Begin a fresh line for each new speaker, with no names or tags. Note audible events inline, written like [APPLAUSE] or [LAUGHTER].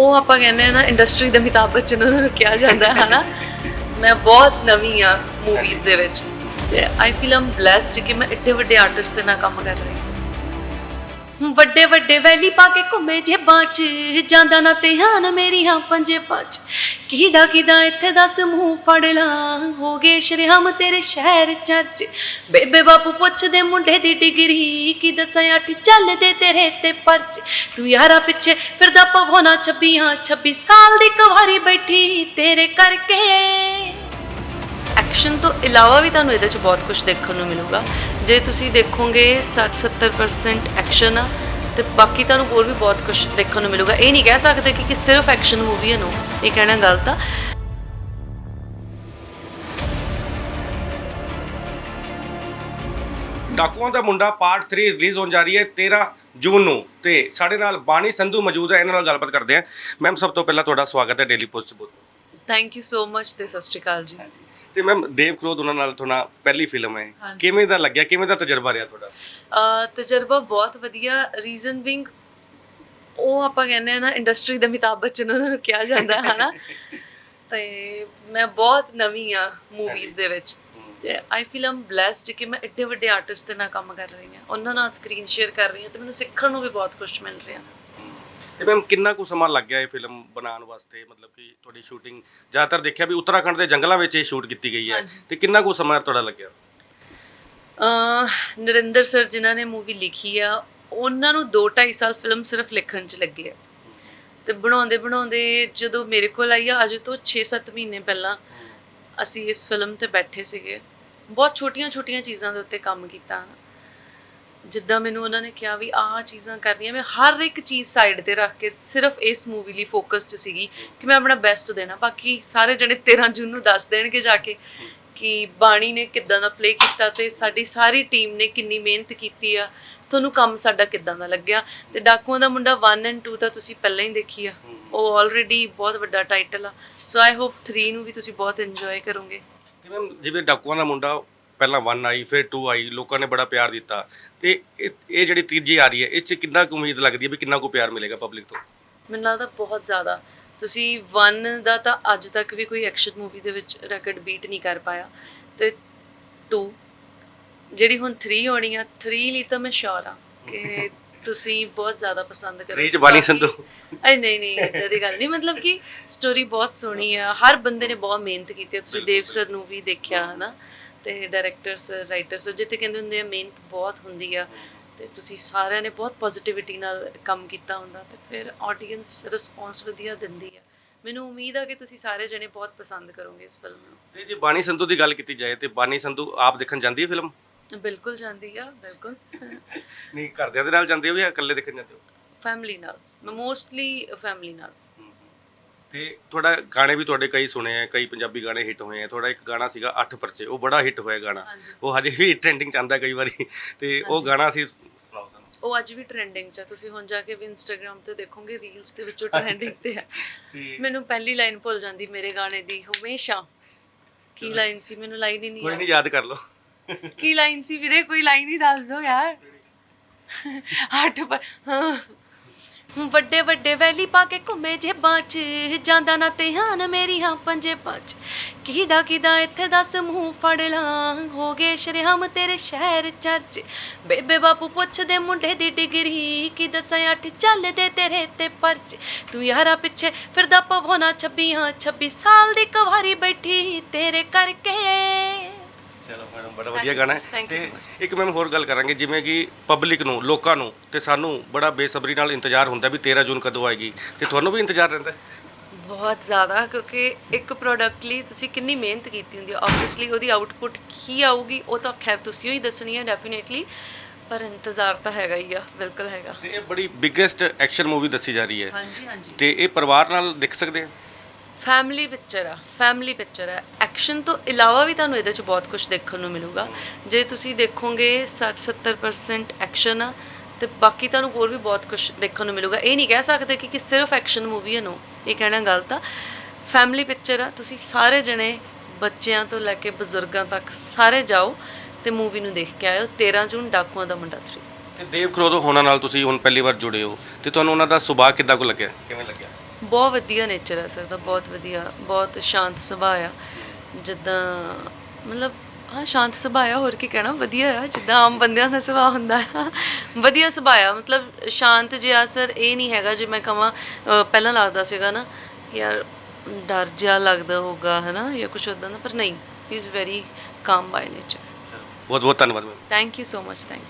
ਉਹ ਆਪਾਂ ਕਹਿੰਦੇ ਆ ਨਾ ਇੰਡਸਟਰੀ ਦੇ ਅਮਿਤਾਭ ਬੱਚਨ ਕਿਹਾ ਜਾਂਦਾ ਹੈ ਨਾ ਮੈਂ ਬਹੁਤ ਨਵੀਂ ਆ ਮੂਵੀਜ਼ ਦੇ ਵਿੱਚ। ਤੇ ਆਈ ਫੀਲ ਆਮ ਬlesed ਕਿ ਮੈਂ ਇੱਡੇ ਵੱਡੇ ਆਰਟਿਸਟ ਦੇ ਨਾਲ ਕੰਮ ਕਰ ਰਹੀ ਹਾਂ। ਵੱਡੇ ਵੱਡੇ ਵੈਲੀ ਪਾ ਕੇ ਘੁੰਮੇ ਜੇਬਾਂ 'ਚ ਜਾਂਦਾ ਨਾ ਧਿਆਨ ਮੇਰੀ ਹਾਂ ਪੰਜੇ ਪੰਜ ਕਿਦਾ ਕਿਦਾ ਇੱਥੇ ਦੱਸ ਮੂੰਹ ਫੜ ਲਾਂ। ਹੋ ਗਏ ਸ਼ਰਿਆਮ ਤੇਰੇ ਸ਼ਹਿਰ ਚਰਚ। ਬੇਬੇ ਬਾਪੂ ਪੁੱਛਦੇ ਮੁੰਡੇ ਦੀ ਡਿਗਰੀ। ਕੀ ਦੱਸਾਂ, ਅੱਠ ਚੱਲਦੇ ਤੇਰੇ ਤੇ ਪਰਚ। ਤੂੰ ਯਾਰਾ ਪਿੱਛੇ ਫਿਰਦਾ ਪਵੋਨਾ ਛੱਬੀਆਂ 26 ਸਾਲ ਦੀ ਕੁਵਾਰੀ ਬੈਠੀ ਤੇਰੇ ਕਰਕੇ। ਐਕਸ਼ਨ ਤੋਂ ਇਲਾਵਾ ਵੀ ਤੁਹਾਨੂੰ ਇਹਦੇ 'ਚ ਬਹੁਤ ਕੁਝ ਦੇਖਣ ਨੂੰ ਮਿਲੂਗਾ। ਜੇ ਤੁਸੀਂ ਦੇਖੋਗੇ 60-70% ਐਕਸ਼ਨ ਆ। ਤੇ ਬਾਕੀ ਤੁਹਾਨੂੰ ਹੋਰ ਵੀ ਬਹੁਤ ਕੁਝ ਦੇਖਣ ਨੂੰ ਮਿਲੂਗਾ। ਇਹ ਨਹੀਂ ਕਹਿ ਸਕਦੇ ਕਿ ਕਿ ਸਿਰਫ ਐਕਸ਼ਨ ਮੂਵੀ ਹੈ ਨੋ ਇਹ ਕਹਿਣਾ ਗਲਤ ਆ।
ਡਾਕੂਆਂ ਦਾ ਮੁੰਡਾ ਪਾਰਟ 3 ਰਿਲੀਜ਼ ਹੋਣ ਜਾ ਰਹੀ ਹੈ 13 ਜੂਨ ਨੂੰ ਤੇ ਸਾਡੇ ਨਾਲ ਬਾਣੀ ਸੰਧੂ ਮੌਜੂਦ ਹੈ ਇਹਨਾਂ ਨਾਲ ਗੱਲਬਾਤ ਕਰਦੇ ਹਾਂ। ਮੈਮ ਸਭ ਤੋਂ ਪਹਿਲਾਂ ਤੁਹਾਡਾ ਸਵਾਗਤ ਹੈ ਡੇਲੀ ਪੋਸਟ ਬੋਲ
ਥੈਂਕ ਯੂ ਸੋ ਮਚ ਤੇ ਸਤਿ ਸ਼੍ਰੀ ਅਕਾਲ ਜੀ।
ਤੇ ਮੈਮ ਦੇਵ ਕਰੋਦ ਉਹਨਾਂ ਨਾਲ ਤੁਹਾਡਾ ਪਹਿਲੀ ਫਿਲਮ ਹੈ।
ਹਾਂਜੀ।
ਕਿਵੇਂ ਦਾ ਲੱਗਿਆ? ਕਿਵੇਂ ਦਾ ਤਜਰਬਾ ਰਿਹਾ ਤੁਹਾਡਾ?
ਅ ਤਜਰਬਾ ਬਹੁਤ ਵਧੀਆ। ਰੀਜ਼ਨ ਬਿੰਗ ਉਹ ਆਪਾਂ ਕਹਿੰਦੇ ਆ ਨਾ ਇੰਡਸਟਰੀ ਦੇ ਅਮਿਤਾਭ ਬੱਚਨ ਉਹਨਾਂ ਨੂੰ ਕਿਹਾ ਜਾਂਦਾ ਹੈ ਨਾ ਤੇ ਮੈਂ ਬਹੁਤ ਨਵੀਂ ਆ ਮੂਵੀਜ਼ ਦੇ ਵਿੱਚ। ਤੇ ਆਈ ਫੀਲ ਆਮ ਬlesed ਕਿ ਮੈਂ ਇੱਡੇ ਵੱਡੇ ਆਰਟਿਸਟ ਦੇ ਨਾਲ ਕੰਮ ਕਰ ਰਹੀ ਹਾਂ। ਉਹਨਾਂ ਨਾਲ ਸਕਰੀਨ ਸ਼ੇਅਰ ਕਰ ਰਹੀ ਹਾਂ ਤੇ ਮੈਨੂੰ ਸਿੱਖਣ ਨੂੰ ਵੀ ਬਹੁਤ ਕੁਝ ਮਿਲ ਰਿਹਾ।
ਤੇ ਮੈਮ ਕਿੰਨਾ ਕੁ ਸਮਾਂ ਲੱਗ ਗਿਆ ਇਹ ਫਿਲਮ ਬਣਾਉਣ ਵਾਸਤੇ? ਮਤਲਬ ਕਿ ਤੁਹਾਡੀ ਸ਼ੂਟਿੰਗ ਜ਼ਿਆਦਾਤਰ ਦੇਖਿਆ ਵੀ ਉੱਤਰਾਖੰਡ ਦੇ ਜੰਗਲਾਂ ਵਿੱਚ ਇਹ ਸ਼ੂਟ ਕੀਤੀ ਗਈ ਹੈ। ਤੇ ਕਿੰਨਾ ਕੁ ਸਮਾਂ ਤੁਹਾਡਾ ਲੱਗਿਆ?
ਅ ਨਰਿੰਦਰ ਸਰ ਜਿਨ੍ਹਾਂ ਨੇ ਮੂਵੀ ਲਿਖੀ ਆ ਉਹਨਾਂ ਨੂੰ 2.5 ਸਾਲ ਫਿਲਮ ਸਿਰਫ ਲਿਖਣ 'ਚ ਲੱਗੇ ਆ। ਤੇ ਬਣਾਉਂਦੇ ਬਣਾਉਂਦੇ ਜਦੋਂ ਮੇਰੇ ਕੋਲ ਆਈ ਆ ਅੱਜ ਤੋਂ 6-7 ਮਹੀਨੇ ਪਹਿਲਾਂ ਅਸੀਂ ਇਸ ਫਿਲਮ ਤੇ ਬੈਠੇ ਸੀਗੇ। ਬਹੁਤ ਛੋਟੀਆਂ-ਛੋਟੀਆਂ ਚੀਜ਼ਾਂ ਦੇ ਉੱਤੇ ਕੰਮ ਕੀਤਾ। ਜਿੱਦਾਂ ਮੈਨੂੰ ਉਹਨਾਂ ਨੇ ਕਿਹਾ ਵੀ ਆਹ ਚੀਜ਼ਾਂ ਕਰਨੀਆਂ, ਮੈਂ ਹਰ ਇੱਕ ਚੀਜ਼ ਸਾਈਡ ਤੇ ਰੱਖ ਕੇ ਸਿਰਫ ਇਸ ਮੂਵੀ ਲਈ ਫੋਕਸਡ ਸੀਗੀ ਕਿ ਮੈਂ ਆਪਣਾ ਬੈਸਟ ਦੇਣਾ। ਬਾਕੀ ਸਾਰੇ ਜਣੇ 13 ਜੂਨ ਨੂੰ ਦੱਸ ਦੇਣਗੇ ਜਾ ਕੇ ਕਿ ਬਾਣੀ ਨੇ ਕਿੱਦਾਂ ਦਾ ਪਲੇ ਕੀਤਾ ਤੇ ਸਾਡੀ ਸਾਰੀ ਟੀਮ ਨੇ ਕਿੰਨੀ ਮਿਹਨਤ ਕੀਤੀ ਆ, ਤੁਹਾਨੂੰ ਕੰਮ ਸਾਡਾ ਕਿੱਦਾਂ ਦਾ ਲੱਗਿਆ? ਤੇ ਡਾਕੂਆਂ ਦਾ ਮੁੰਡਾ 1 ਐਂਡ 2 ਤਾਂ ਤੁਸੀਂ ਪਹਿਲਾਂ ਹੀ ਦੇਖੀ ਆ। ਉਹ ਆਲਰੇਡੀ ਬਹੁਤ ਵੱਡਾ ਟਾਈਟਲ ਆ। ਸੋ ਆਈ ਹੋਪ 3 ਨੂੰ ਵੀ ਤੁਸੀਂ ਬਹੁਤ ਇੰਜੋਏ ਕਰੋਗੇ।
ਮੈਮ ਜਿਵੇਂ ਡਾਕੂਆਂ ਦਾ ਮੁੰਡਾ ਪਹਿਲਾਂ 1 ਆਈ ਫਿਰ 2 ਆਈ ਲੋਕਾਂ ਨੇ ਬੜਾ ਪਿਆਰ ਦਿੱਤਾ। ਤੇ ਇਹ ਇਹ ਜਿਹੜੀ ਤੀਜੀ ਆ ਰਹੀ ਹੈ ਇਸ 'ਚ ਕਿੰਨਾ ਕੁ ਉਮੀਦ ਲੱਗਦੀ ਹੈ ਵੀ ਕਿੰਨਾ ਕੁ ਪਿਆਰ ਮਿਲੇਗਾ ਪਬਲਿਕ ਤੋਂ?
ਮੈਨੂੰ ਲੱਗਦਾ ਬਹੁਤ ਜ਼ਿਆਦਾ। ਤੁਸੀਂ 1 ਦਾ ਤਾਂ ਅੱਜ ਤੱਕ ਵੀ ਕੋਈ ਐਕਸ਼ਨ ਮੂਵੀ ਦੇ ਵਿੱਚ ਰੈਕੋਰਡ ਬੀਟ ਨਹੀਂ ਕਰ ਪਾਇਆ। ਤੇ 2 ਜਿਹੜੀ ਹੁਣ 3 ਹੋਣੀ ਆ 3 ਲਈ ਤਾਂ ਮੈਂ ਸ਼ੋਰ ਆ ਕਿ [LAUGHS] ਤੁਸੀਂ ਬਹੁਤ ਜ਼ਿਆਦਾ ਪਸੰਦ ਕਰੋਗੇ
Three 'ਚ ਬਾਣੀ
ਬਾਕੀ-
ਸੰਧੂ।
ਅਰੇ ਨਹੀਂ ਨਹੀਂ ਏਦਾਂ ਦੀ ਗੱਲ ਨਹੀਂ। ਮਤਲਬ ਕਿ ਸਟੋਰੀ ਬਹੁਤ ਸੋਹਣੀ ਆ। ਹਰ ਬੰਦੇ ਨੇ ਬਹੁਤ ਮਿਹਨਤ ਕੀਤੀ ਤੁਸੀਂ ਦੇਵ ਸਰ ਨੂੰ ਵੀ ਦੇਖਿਆ ਹਨਾ? ਤੇ ਡਾਇਰੈਕਟਰ ਸਰ ਰਾਈਟਰ ਸਰ ਜਿੱਥੇ ਕਹਿੰਦੇ ਹੁੰਦੇ ਆ ਮਿਹਨਤ ਬਹੁਤ ਹੁੰਦੀ ਆ। ਤੇ ਤੁਸੀਂ ਸਾਰਿਆਂ ਨੇ ਬਹੁਤ ਪੋਜ਼ਿਟਿਵਿਟੀ ਨਾਲ ਕੰਮ ਕੀਤਾ ਹੁੰਦਾ ਤੇ ਫਿਰ ਆਡੀਅנס ਰਿਸਪੌਂਸ ਵਧੀਆ ਦਿੰਦੀ ਆ। ਮੈਨੂੰ ਉਮੀਦ ਆ ਕਿ ਤੁਸੀਂ ਸਾਰੇ ਜਣੇ ਬਹੁਤ ਪਸੰਦ ਕਰੋਗੇ ਇਸ ਫਿਲਮ ਨੂੰ।
ਤੇ ਜੇ ਬਾਣੀ ਸੰਧੂ ਦੀ ਗੱਲ ਕੀਤੀ ਜਾਏ ਤੇ ਬਾਣੀ ਸੰਧੂ ਆਪ ਦੇਖਣ ਜਾਂਦੀ ਹੈ ਫਿਲਮ
ਬਿਲਕੁਲ ਜਾਂਦੀ ਆ ਬਿਲਕੁਲ।
ਨਹੀਂ ਘਰਦਿਆਂ ਦੇ ਨਾਲ ਜਾਂਦੇ ਹੋ ਜਾਂ ਇਕੱਲੇ ਦੇਖਣ ਜਾਂਦੇ ਹੋ?
ਫੈਮਿਲੀ ਨਾਲ ਮੈਂ ਮੋਸਟਲੀ ਫੈਮਿਲੀ ਨਾਲ।
ਤੇ ਤੁਹਾਡਾ ਗਾਣੇ ਵੀ ਤੁਹਾਡੇ ਕਈ ਸੁਣੇ ਆ ਕਈ ਪੰਜਾਬੀ ਗਾਣੇ ਹਿੱਟ ਹੋਏ ਆ। ਤੁਹਾਡਾ ਇੱਕ ਗਾਣਾ ਸੀਗਾ 8 ਪਰਚੇ ਉਹ ਬੜਾ ਹਿੱਟ ਹੋਇਆ ਗਾਣਾ। ਉਹ ਹਜੇ ਵੀ ਟ੍ਰੈਂਡਿੰਗ ਚ ਆਉਂਦਾ ਕਈ ਵਾਰੀ। ਤੇ ਉਹ ਗਾਣਾ ਸੀ
ਉਹ ਅੱਜ ਵੀ ਟ੍ਰੈਂਡਿੰਗ 'ਚ ਆ। ਤੁਸੀਂ ਹੁਣ ਜਾ ਕੇ ਵੀ ਇੰਸਟਾਗ੍ਰam ਤੇ ਦੇਖੋਗੇ ਰੀਲਸ ਦੇ ਵਿੱਚੋਂ ਟ੍ਰੈਂਡਿੰਗ ਤੇ ਆ। ਮੈਨੂੰ ਪਹਿਲੀ ਲਾਈਨ ਭੁੱਲ ਜਾਂਦੀ ਮੇਰੇ ਗਾਣੇ ਦੀ ਹਮੇਸ਼ਾ। ਕੀ ਲਾਈਨ ਸੀ? ਮੈਨੂੰ ਲਾਈਨ ਹੀ ਨਹੀਂ
ਕੋਈ ਨਹੀਂ ਯਾਦ ਕਰ ਲਓ।
ਕੀ ਲਾਈਨ ਸੀ ਵੀਰੇ? ਕੋਈ ਲਾਈਨ ਹੀ ਦੱਸ ਦਿਓ ਯਾਰ। ਹੱਟ ਪਰ ਹਾਂ। ਵੱਡੇ ਵੱਡੇ ਵੈਲੀ ਪਾ ਕੇ ਘੁੰਮੇ ਜੇਬਾਂ 'ਚ। ਜਾਂਦਾ ਨਾ ਧਿਆਨ ਮੇਰੀ ਹਾਂ ਪੰਜੇ ਪੰਜ ਕਿਦਾ ਕਿਦਾ ਇੱਥੇ ਦੱਸ ਮੂੰਹ ਫੜ ਲਾਂ। ਹੋ ਗਏ ਸ਼ਰਿਆਮ ਤੇਰੇ ਸ਼ਹਿਰ ਚਰਚ। ਬੇਬੇ ਬਾਪੂ ਪੁੱਛਦੇ ਮੁੰਡੇ ਦੀ ਡਿਗਰੀ। ਕੀ ਦੱਸਾਂ ਅੱਠ ਚੱਲਦੇ ਤੇਰੇ ਤੇ ਪਰਚ। ਤੂੰ ਯਾਰਾ ਪਿੱਛੇ ਫਿਰਦਾ ਪਵੋਨਾ ਹਾਂ 26 ਸਾਲ ਦੀ ਕੁਵਾਰੀ
ਵਧੀਆ ਗਾਣਾ ਹੈ।
Thank you so
ਤੇ ਇੱਕ ਮੈਮ ਹੋਰ ਗੱਲ ਕਰਾਂਗੇ ਜਿਵੇਂ ਕਿ ਪਬਲਿਕ ਨੂੰ ਲੋਕਾਂ ਨੂੰ ਤੇ ਸਾਨੂੰ ਬੜਾ ਬੇਸਬਰੀ ਨਾਲ ਇੰਤਜ਼ਾਰ ਹੁੰਦਾ ਵੀ 13 ਜੂਨ ਕਦੋਂ ਆਏਗੀ। ਤੇ ਤੁਹਾਨੂੰ ਵੀ ਇੰਤਜ਼ਾਰ ਰਹਿੰਦਾ ਹੈ?
ਬਹੁਤ ਜ਼ਿਆਦਾ ਕਿਉਂਕਿ ਇੱਕ ਪ੍ਰੋਡਕਟ ਲਈ ਤੁਸੀਂ ਕਿੰਨੀ ਮਿਹਨਤ ਕੀਤੀ ਹੁੰਦੀ ਹੈ। ਆਬਵੀਅਸਲੀ ਉਹਦੀ ਆਊਟਪੁੱਟ ਕੀ ਆਊਗੀ ਉਹ ਤਾਂ ਖੈਰ ਤੁਸੀਂ ਹੀ ਦੱਸਣੀ ਹੈ ਡੈਫੀਨੇਟਲੀ ਪਰ ਇੰਤਜ਼ਾਰ ਤਾਂ ਹੈਗਾ ਹੀ ਆ ਬਿਲਕੁਲ ਹੈਗਾ।
ਤੇ ਇਹ ਬੜੀ ਬਿਗੇਸਟ ਐਕਸ਼ਨ ਮੂਵੀ ਦੱਸੀ ਜਾ ਰਹੀ ਹੈ।
ਹਾਂਜੀ ਹਾਂਜੀ।
ਤੇ ਇਹ ਪਰਿਵਾਰ ਨਾਲ ਦੇਖ ਸਕਦੇ ਆ?
ਫੈਮਿਲੀ ਪਿਕਚਰ ਆ ਫੈਮਿਲੀ ਪਿਕਚਰ ਆ। ਐਕਸ਼ਨ ਤੋਂ ਇਲਾਵਾ ਵੀ ਤੁਹਾਨੂੰ ਇਹਦੇ ਚ ਬਹੁਤ ਕੁਝ ਦੇਖਣ ਨੂੰ ਮਿਲੂਗਾ। ਜੇ ਤੁਸੀਂ ਦੇਖੋਗੇ 60-70% ਐਕਸ਼ਨ ਆ ਤੇ ਬਾਕੀ ਤੁਹਾਨੂੰ ਹੋਰ ਵੀ ਬਹੁਤ ਕੁਝ ਦੇਖਣ ਨੂੰ ਮਿਲੂਗਾ। ਇਹ ਨਹੀਂ ਕਹਿ ਸਕਦੇ ਕਿ ਕਿ ਸਿਰਫ ਐਕਸ਼ਨ ਮੂਵੀ ਹੈ ਨੋ ਇਹ ਕਹਿਣਾ ਗਲਤ ਆ। ਫੈਮਿਲੀ ਪਿਕਚਰ ਆ ਤੁਸੀਂ ਸਾਰੇ ਜਣੇ ਬੱਚਿਆਂ ਤੋਂ ਲੈ ਕੇ ਬਜ਼ੁਰਗਾਂ ਤੱਕ ਸਾਰੇ ਜਾਓ ਤੇ ਮੂਵੀ ਨੂੰ ਦੇਖ ਕੇ ਆਇਓ। 13 ਜੂਨ ਡਾਕੂਆਂ ਦਾ ਮੁੰਡਾ 3
ਤੇ ਦੇਵ ਖਰੋਦੋ ਹੋਣਾ ਨਾਲ ਤੁਸੀਂ ਹੁਣ ਪਹਿਲੀ ਵਾਰ ਜੁੜੇ ਹੋ ਤੇ ਤੁਹਾਨੂੰ ਉਹਨਾਂ ਦਾ ਸੁਭਾਅ ਕਿੱਦਾਂ ਕੋ ਲੱਗਿਆ? ਕਿਵੇਂ ਲੱਗਿਆ?
ਬਹੁਤ ਵਧੀਆ ਨੇਚਰ ਹੈ ਸਰ ਦਾ ਬਹੁਤ ਵਧੀਆ ਬਹੁਤ ਸ਼ਾਂਤ ਸੁਭਾਅ ਆ। ਜਿੱਦਾਂ ਮਤਲਬ ਹਾਂ ਸ਼ਾਂਤ ਸੁਭਾਅ ਆ ਹੋਰ ਕੀ ਕਹਿਣਾ? ਵਧੀਆ ਆ ਜਿੱਦਾਂ ਆਮ ਬੰਦਿਆਂ ਦਾ ਸੁਭਾਅ ਹੁੰਦਾ ਆ। ਵਧੀਆ ਸੁਭਾਅ ਆ ਮਤਲਬ ਸ਼ਾਂਤ ਜਿਹਾ ਸਰ ਇਹ ਨਹੀਂ ਹੈਗਾ ਜੇ ਮੈਂ ਕਹਾਂ ਪਹਿਲਾਂ ਲੱਗਦਾ ਸੀਗਾ ਨਾ ਕਿ ਯਾਰ ਡਰ ਜਿਹਾ ਲੱਗਦਾ ਹੋਊਗਾ ਹਨਾ ਜਾਂ ਕੁਝ ਉਦਾਂ ਦਾ ਪਰ ਨਹੀਂ ਹੀ ਇਜ਼ ਵੈਰੀ ਕਾਮ ਬਾਈ ਨੇਚਰ
ਬਹੁਤ ਬਹੁਤ ਧੰਨਵਾਦ
thank you so much thank